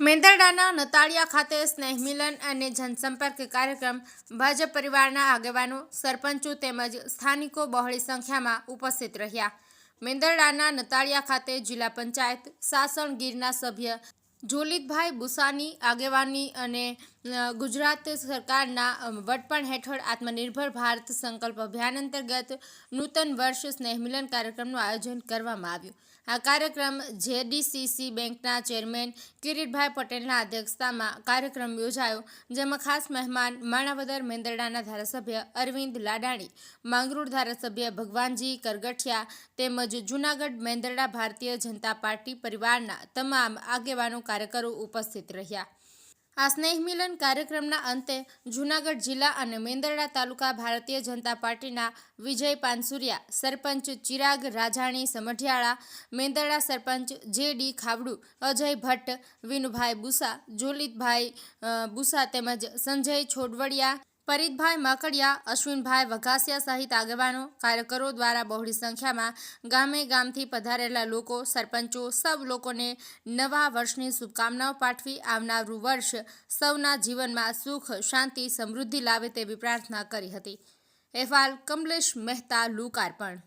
મેંદરડાના નતાળિયા ખાતે સ્નેહ મિલન અને જનસંપર્ક કાર્યક્રમ ભાજપ પરિવારના આગેવાનો, સરપંચો તેમજ સ્થાનિકો બહોળી સંખ્યામાં ઉપસ્થિત રહ્યા. મેંદરડાના નતાળિયા ખાતે જિલ્લા પંચાયત, સાસણ ગીરના સભ્ય, જોલિતભાઈ બુસાની આગેવાની અને ગુજરાત સરકારના વડપણ હેઠળ આત્મનિર્ભર ભારત સંકલ્પ અભિયાન અંતર્ગત નૂતન વર્ષ સ્નેહ મિલન કાર્યક્રમનું આયોજન કરવામાં આવ્યું. આ કાર્યક્રમ જેડીસીસી બેંકના ચેરમેન કિરીટભાઈ પટેલના અધ્યક્ષતામાં કાર્યક્રમ યોજાયો, જેમાં ખાસ મહેમાન માણાવદર મેંદરડાના ધારાસભ્ય અરવિંદ લાડાણી, માંગરોળ ધારાસભ્ય ભગવાનજી કરગઠિયા તેમજ જૂનાગઢ મેંદરડા ભારતીય જનતા પાર્ટી પરિવારના તમામ આગેવાનો કાર્યકરો ઉપસ્થિત રહ્યા. આ સ્નેહ મિલન કાર્યક્રમના અંતે જૂનાગઢ જિલ્લા અને મેંદરડા તાલુકા ભારતીય જનતા પાર્ટીના વિજય પાનસુરિયા, સરપંચ ચિરાગ રાજાણી સમઢિયાળા, મેંદરડા સરપંચ જે ડી ખાવડુ અજય ભટ્ટ, વિનુભાઈ બુસા જોલિતભાઈ બુસા તેમજ સંજય છોડવડિયા પરીતભાઈ માકડિયા, અશ્વિનભાઈ વઘાસિયા સહિત આગેવાનો કાર્યકરો દ્વારા બહોળી સંખ્યામાં ગામે ગામથી પધારેલા લોકો, સરપંચો, સૌ લોકોને નવા વર્ષની શુભકામનાઓ પાઠવી આવનારું વર્ષ સૌના જીવનમાં સુખ, શાંતિ, સમૃદ્ધિ લાવે તેવી પ્રાર્થના કરી હતી. અહેવાલ કમલેશ મહેતા, લોકાર્પણ.